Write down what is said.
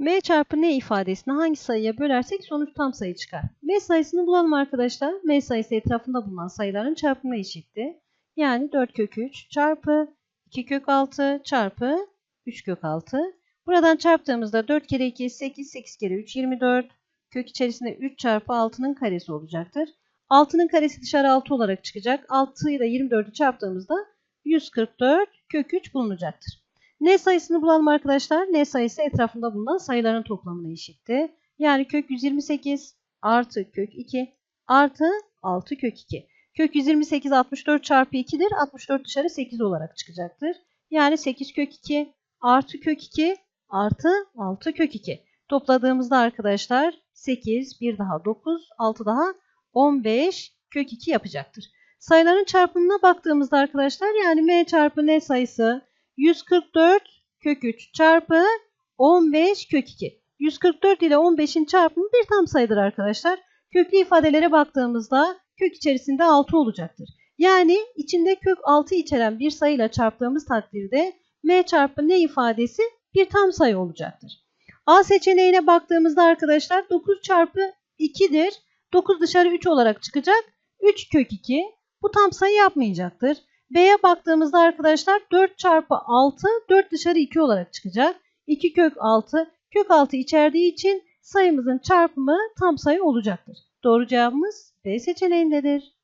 m çarpı n ifadesini hangi sayıya bölersek sonuç tam sayı çıkar. m sayısını bulalım arkadaşlar. m sayısı etrafında bulunan sayıların çarpımına eşitti. Yani 4 kök 3 çarpı 2 kök 6 çarpı 3 kök 6. Buradan çarptığımızda 4 kere 2 8, 8 kere 3 24. Kök içerisinde 3 çarpı 6'nın karesi olacaktır. 6'nın karesi dışarı 6 olarak çıkacak. 6'yı da 24'ü çarptığımızda 144 kök 3 bulunacaktır. N sayısını bulalım arkadaşlar. N sayısı etrafında bulunan sayıların toplamına eşitti. Yani kök 128 artı kök 2 artı 6 kök 2. Kök 128 64 çarpı 2'dir. 64 dışarı 8 olarak çıkacaktır. Yani 8 kök 2 artı kök 2 artı 6 kök 2. Topladığımızda arkadaşlar 8, bir daha 9, 6 daha 15 kök 2 yapacaktır. Sayıların çarpımına baktığımızda arkadaşlar yani m çarpı n sayısı 144 kök 3 çarpı 15 kök 2. 144 ile 15'in çarpımı bir tam sayıdır arkadaşlar. Köklü ifadelere baktığımızda kök içerisinde 6 olacaktır. Yani içinde kök 6 içeren bir sayıyla çarptığımız takdirde m çarpı n ifadesi bir tam sayı olacaktır. A seçeneğine baktığımızda arkadaşlar 9 çarpı 2'dir. 9 dışarı 3 olarak çıkacak. 3 kök 2 bu tam sayı yapmayacaktır. B'ye baktığımızda arkadaşlar 4 çarpı 6 4 dışarı 2 olarak çıkacak. 2 kök 6 kök 6 içerdiği için sayımızın çarpımı tam sayı olacaktır. Doğru cevabımız B seçeneğindedir.